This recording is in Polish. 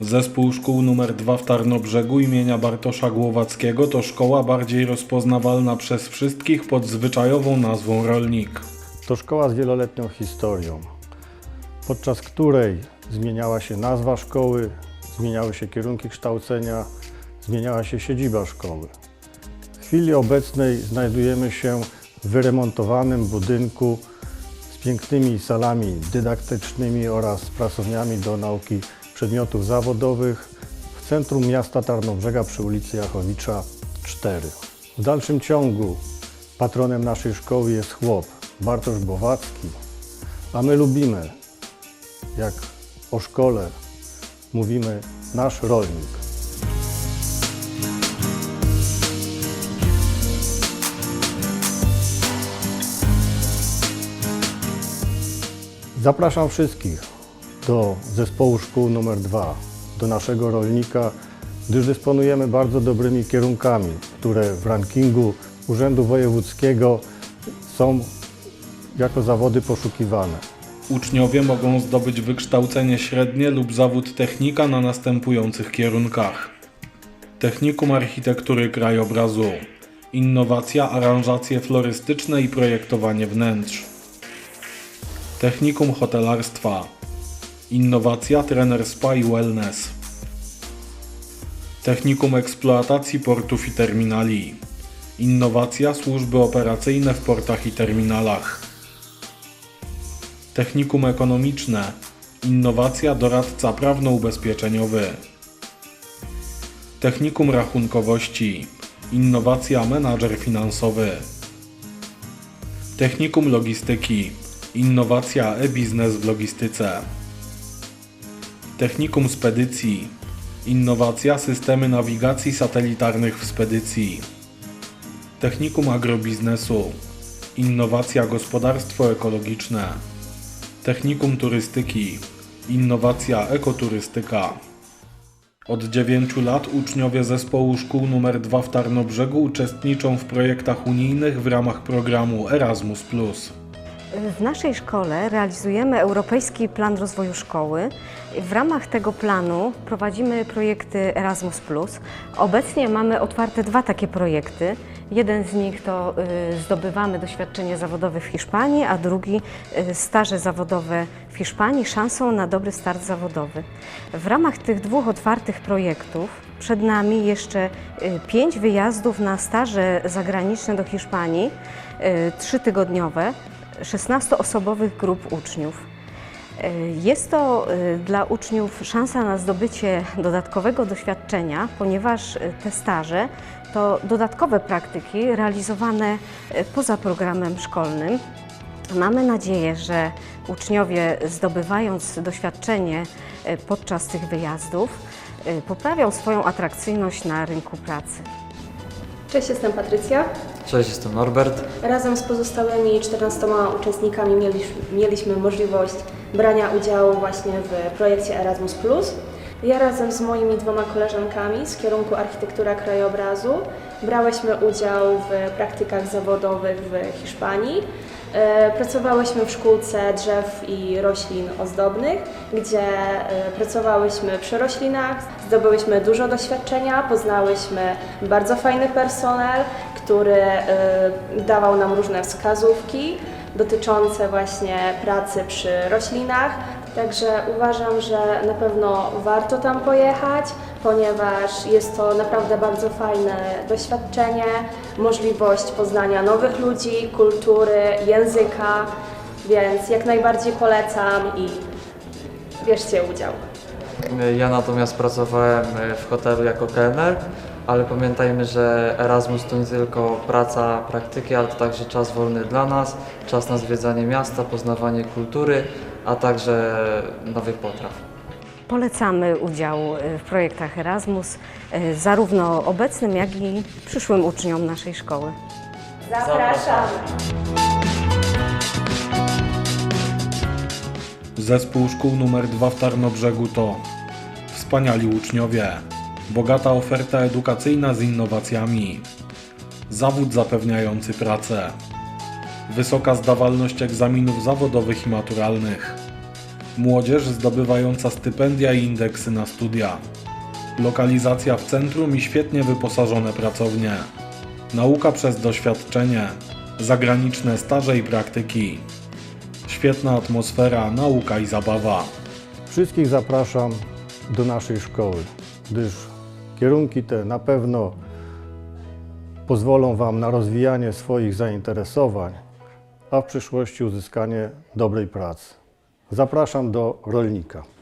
Zespół szkół nr 2 w Tarnobrzegu imienia Bartosza Głowackiego to szkoła bardziej rozpoznawalna przez wszystkich pod zwyczajową nazwą Rolnik. To szkoła z wieloletnią historią, podczas której zmieniała się nazwa szkoły, zmieniały się kierunki kształcenia, zmieniała się siedziba szkoły. W chwili obecnej znajdujemy się w wyremontowanym budynku z pięknymi salami dydaktycznymi oraz pracowniami do nauki przedmiotów zawodowych w centrum miasta Tarnobrzega przy ulicy Jachowicza 4. W dalszym ciągu patronem naszej szkoły jest chłop Bartosz Głowacki, a my lubimy, jak o szkole mówimy, nasz rolnik. Zapraszam wszystkich do zespołu szkół numer 2, do naszego rolnika, gdyż dysponujemy bardzo dobrymi kierunkami, które w rankingu Urzędu Wojewódzkiego są jako zawody poszukiwane. Uczniowie mogą zdobyć wykształcenie średnie lub zawód technika na następujących kierunkach: Technikum Architektury Krajobrazu, Innowacja, aranżacje florystyczne i projektowanie wnętrz. Technikum Hotelarstwa, Innowacja, trener spa i wellness. Technikum Eksploatacji Portów i Terminali, Innowacja, służby operacyjne w portach i terminalach. Technikum Ekonomiczne, Innowacja, doradca prawno-ubezpieczeniowy. Technikum Rachunkowości, Innowacja, menadżer finansowy. Technikum Logistyki, Innowacja, e-biznes w logistyce. Technikum Spedycji, Innowacja, systemy nawigacji satelitarnych w spedycji. Technikum Agrobiznesu, Innowacja, gospodarstwo ekologiczne. Technikum Turystyki, Innowacja Ekoturystyka. Od 9 lat uczniowie zespołu szkół nr 2 w Tarnobrzegu uczestniczą w projektach unijnych w ramach programu Erasmus. W naszej szkole realizujemy Europejski Plan Rozwoju Szkoły. W ramach tego planu prowadzimy projekty Erasmus. Obecnie mamy otwarte dwa takie projekty. Jeden z nich to y, zdobywamy doświadczenie zawodowe w Hiszpanii, a drugi y, staże zawodowe w Hiszpanii, szansą na dobry start zawodowy. W ramach tych dwóch otwartych projektów przed nami jeszcze y, pięć wyjazdów na staże zagraniczne do Hiszpanii, trzytygodniowe. 16-osobowych grup uczniów. E, Jest to e, dla uczniów szansa na zdobycie dodatkowego doświadczenia, ponieważ e, te staże to dodatkowe praktyki realizowane poza programem szkolnym. Mamy nadzieję, że uczniowie zdobywając doświadczenie podczas tych wyjazdów poprawią swoją atrakcyjność na rynku pracy. Cześć, jestem Patrycja. Cześć, jestem Norbert. Razem z pozostałymi 14 uczestnikami mieliśmy, mieliśmy możliwość brania udziału właśnie w projekcie Erasmus. Ja razem z moimi dwoma koleżankami z kierunku architektura krajobrazu brałyśmy udział w praktykach zawodowych w Hiszpanii. E, Pracowałyśmy w szkółce drzew i roślin ozdobnych, gdzie e, pracowałyśmy przy roślinach, zdobyłyśmy dużo doświadczenia, poznałyśmy bardzo fajny personel, który e, dawał nam różne wskazówki dotyczące właśnie pracy przy roślinach. Także uważam, że na pewno warto tam pojechać, ponieważ jest to naprawdę bardzo fajne doświadczenie, możliwość poznania nowych ludzi, kultury, języka, więc jak najbardziej polecam i bierzcie udział. Ja natomiast pracowałem e, w hotelu jako kelner, ale pamiętajmy, że Erasmus to nie tylko praca, praktyki, ale to także czas wolny dla nas, czas na zwiedzanie miasta, poznawanie kultury, a także nowych potraw. Polecamy udział y, w projektach Erasmus, zarówno obecnym, jak i przyszłym uczniom naszej szkoły. Zapraszamy! Zespół szkół nr 2 w Tarnobrzegu to wspaniali uczniowie, bogata oferta edukacyjna z innowacjami, zawód zapewniający pracę, wysoka zdawalność egzaminów zawodowych i maturalnych, Młodzież zdobywająca stypendia i indeksy na studia. Lokalizacja w centrum i świetnie wyposażone pracownie. Nauka przez doświadczenie. Zagraniczne staże i praktyki. Świetna atmosfera, nauka i zabawa. Wszystkich zapraszam do naszej szkoły, gdyż kierunki te na pewno pozwolą Wam na rozwijanie swoich zainteresowań, a w przyszłości uzyskanie dobrej pracy. Zapraszam do rolnika.